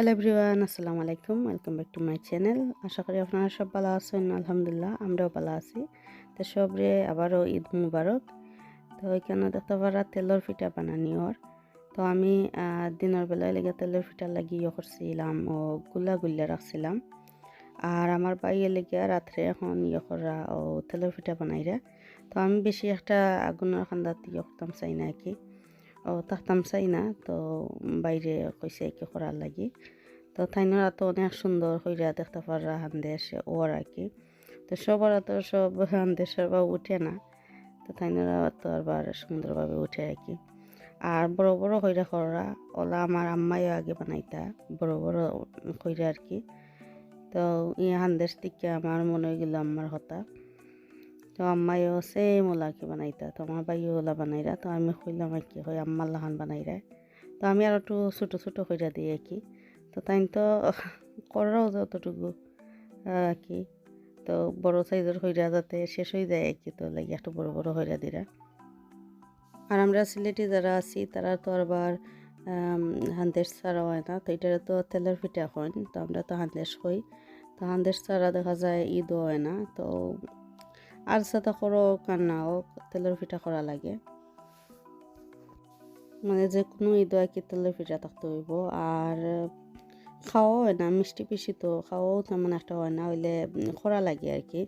Hello everyone আসসালামু আলাইকুম welcome back to my channel আশা করি আপনারা সব ভালো আছেন, আলহামদুলিল্লাহ, আমরাও ভালো আছি। তো সবরে আবারও ঈদ মুবারক। তো ওইখানে দেখতে পারা তেলের পিঠা বানানি ওর। তো আমি দিনের বেলায় লেগে তেলের পিঠা লাগিয়ে করছিলাম ও গুলা গুল্লা রাখছিলাম। আর আমার বাইয়ে লেগে রাত্রে এখন ইয়ে করা ও তেলের পিঠা বানাইরা। তো আমি বেশি একটা আগুনের খান্দাত ইয়ে করতাম চাই না কি। থাকতাম চাই না, তো বাইরে কইছে কি করার লাগি। তো তাইনরা তো অনেক সুন্দর হইরা দেখতে পারা হান্দেশ ওর আর কি তো সবার তো সব হান্দেশের বা উঠে না, তো তাইনরা তো আবার সুন্দরভাবে উঠে আর কি আর বড় বড় হইরা করা ওলা আমার আম্মাইও আগে বানাইতা, বড় বড় হইরা আর কি তো ই হান্দেশ থেকে আমার মনে হয়ে গেল আমার হতা। তো আম্মাইও সেম ওলা কি বানাইতা, তো আমার বাইও ওলা বানাইরা, তো আমি কইলাম আর কি হয় আম্মার লাহান বানাইরা। তো আমি আর একটু ছোটো ছোটো হইরা দিই আর কি। তো তাই তো করাও যতটুকু আর কি। তো বড় সাইজের হইরা যাতে শেষ হয়ে যায় আর কি, তো লাগে একটু বড় বড় হইরা দিরা। আর আমরা সিলেটি যারা আছি, তারা তো আবার হান্দেশ ছাড়া হয় না, তো এটা তো তেলের পিঠা হয়, তো আমরা তো হান্দেশ হই তো হান্দেশ ছাড়া দেখা যায় ঈদও হয় না, তো আর সাথে করো কান্না হোক তেলের পিঠা করা লাগে। মানে যে কোনো ঈদ কি তেলের পিঠা থাকতে হইব। আর খাওয়াও হয় না, মিষ্টি পিসি তো, খাওয়াও তেমন একটা হয় না, হইলে করা লাগে আর কি।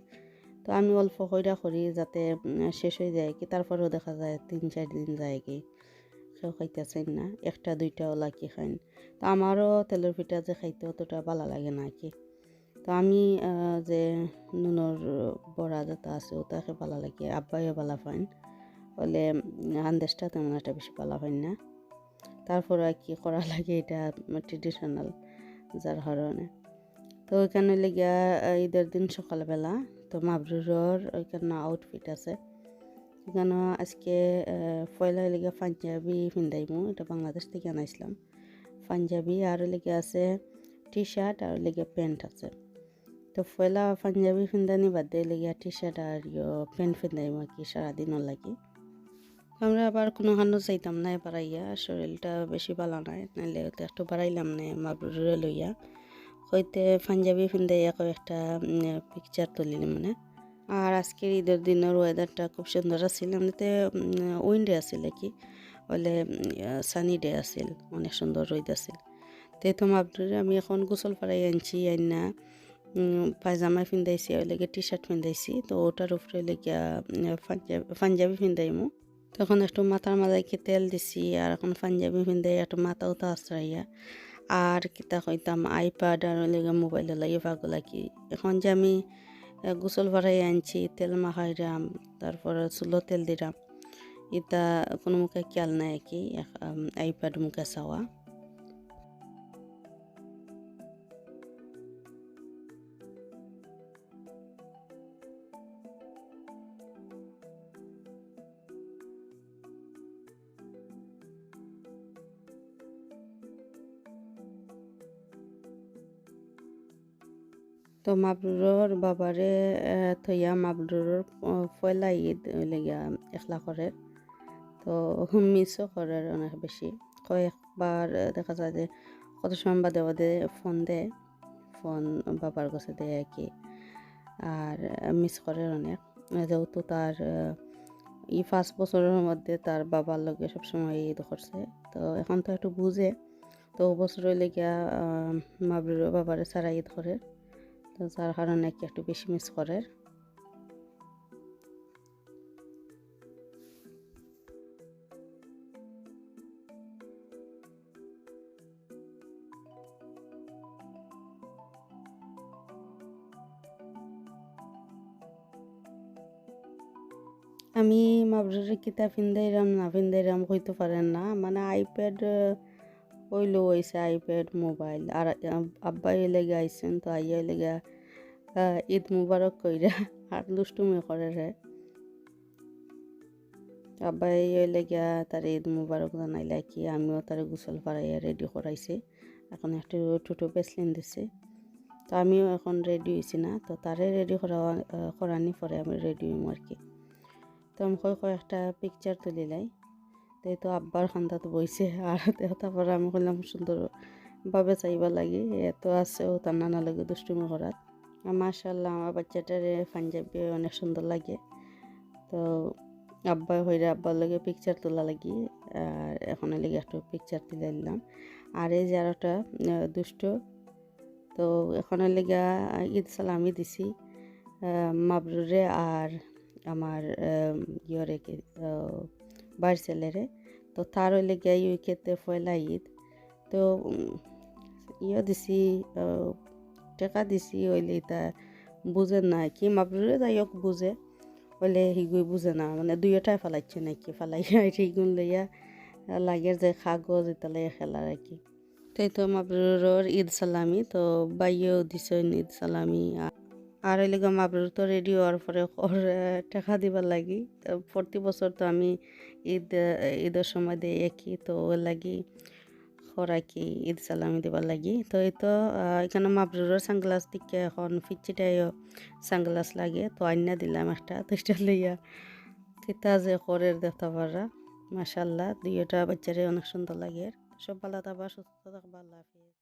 তো আমি অল্প কইরা করি যাতে শেষ হয়ে যায় কি, তারপরেও দেখা যায় তিন, চার দিন যায় কি। কেউ খাইতেছেন না, একটা দুইটা ওলা কি খাইন। তো আমারও তেলের পিঠা যে খাইতে অতটা ভালো লাগে না কি। তো আমি যে নুনের বড়া যেটা আছে, ওটাকে ভালো লাগে, আব্বাইও ভালো পাইন। হলে আন্দেশটা তেমন একটা বেশি ভালো পাইন না। তারপর আর কি করা লাগে, এটা ট্রেডিশনাল যার কারণে তো ওইখানে লেগিয়া, ঈদের দিন সকালবেলা, তো মাবরুরর ওইখানে আউটফিট আছে। এখানে আজকে পয়লা লেগে পাঞ্জাবি পিন্দাইমু এটা বাংলাদেশ থেকে আনাইছিলাম। পাঞ্জাবি, আর লেগে আছে টি শার্ট আর লেগে প্যান্ট আছে। তো পয়লা পাঞ্জাবি পিন্দানি বাদ দিয়ে লেগে টি শার্ট আর প্যান্ট কি সারাদিনও লাগি আমরা আবার কোনো হানো চাইতাম না এবার ইয়া শরীরটা বেশি ভালো নাই নাহলে একটু বাড়াইলাম না মাবরুরে লইয়া হইতে পাঞ্জাবি এখন একটা পিকচার তুলিলি মানে আর আজকের ঈদের দিনের ওয়েদারটা খুব সুন্দর আছিল এমনিতে উইন্ডে আছিল কি বলে সানি ডে আছিল অনেক সুন্দর রোদ আছিল তে তো মাবরুরে আমি এখন গোসল পাড়াই আনছি আইনা পায়জামা পিন্দাইছি ওই লেগে টি শার্ট পিন্দাইছি তো ওটার উপরে লেগে পাঞ্জাবি পিন্দাইমু তখন একটু মাথার মাথায় কি তেল দিছি, আর এখন পাঞ্জাবি পিন্দাই একটু মাথা উঠা আশ্রাইয়া। আর কিতা কইতাম, আইপ্যাড আর লেগে মোবাইল লাগে পাগল কি। এখন যে আমি গোসল ভরাই আনছি, তেল মাখাইরাম, তারপর চুলো তেল দিলাম ইতা কোনো মুখে খেয়াল নাই কি আইপ্যাড মুখে চাওয়া। তো মাবরুরর বাবারে থইয়া মাবরুরর পয়লা ঈদ লেগিয়া একলা করে তো মিসও করে অনেক বেশি কয়েকবার দেখা যায় যে কত সময় বাদে বাদে ফোন দেয় ফোন বাবার কাছে দেয় আর কি আর মিস করে অনেক। যেহেতু তার এই পাঁচ বছরের মধ্যে তার বাবার লগে সবসময় ঈদ করছে তো এখন তো একটু বুঝে তো বছরের লেগিয়া মাবরুর বাবারে সারা ঈদ করে তো যার কারণে কি একটু বেশি মিস করে। আমি মাবরুরের কিতা ফিন্দাইরাম না ফিন্দাইরাম হইতে পারেন না। মানে আইপ্যাড হইল হয়েছে আইপ্যাড মোবাইল। আর আব- আব্বাই লেগে আইসেন তো আইয়া লেগে ঈদ মুবারক কইরা আর দুষ্টুমি করে রে। আব্বাই লেগে তার ঈদ মুবারক জানাইলে কি আমিও তার গোসল পাড়াইয়া রেডি করাইছি। এখন একটু টুটু বেসলিন দিছে। তো আমিও এখন রেডি হয়েছি না, তো তারে রেডি করা করানি পরে আমি রেডি হইম আর কি। তো আমি কয় কয়েকটা পিকচার তুলিলাই তো এই তো আব্বার খান্দাত বইছে। আর তারপরে আমি করলাম সুন্দর বাবে চাইবা লাগি। এত আছেও তার নানা লাগে দুষ্টুমি করার। মাশাল্লাহ আমার বাচ্চাটারে পাঞ্জাবি অনেক সুন্দর লাগে। তো আব্বা হইরে আব্বার লগে পিকচার তোলা লাগি। আর এখন লেগে একটু পিকচার তুলে দিলাম আর এই যে আর একটা দুষ্ট। তো এখন লেগে ঈদ সালামি দিছি। মাবরুরে আর আমার ইয়রে ছেলেরে তো তার হইলে গিয়ে উইকেতে পয়লা ঈদ। তো ইয়ে দিছি টেকা দিছি হইলে তা বুঝে না, কি মাবরুরে যাই হোক বুঝে। হইলে হিগুই বুঝে না মানে দুইটাই ফেলাইছে নাকি? ফেলাইয়া সেইগুন লইয়া লাগের যে কাগজ লইয়া খেলার আর কি। তো এই তো মাবরুরর ঈদ সালামি, তো বাইয়েও দিছেন ঈদ সালামি আর গো মাবরুর তো রেডি হওয়ার পরে টাকা দিবার লাগি। প্রতি বছর তো আমি ঈদ ঈদের সময় দিয়ে একই, তো লাগি খরাকি ঈদ সালামি দিবার লাগি। তো এই তো এখানে মাবরুরের সানগ্লাস দিকে এখন ফিচিটাইও সানগ্লাস লাগে, তো আইনা দিলাম একটা, তো এটা লইয়া কিতা যে করের দেখতে পারা মাসাল্লাহ দুইটা বাচ্চারে অনেক সুন্দর লাগে। সব ভালো থাকবা, সুস্থ থাকবা, আল্লাহ হাফিজ।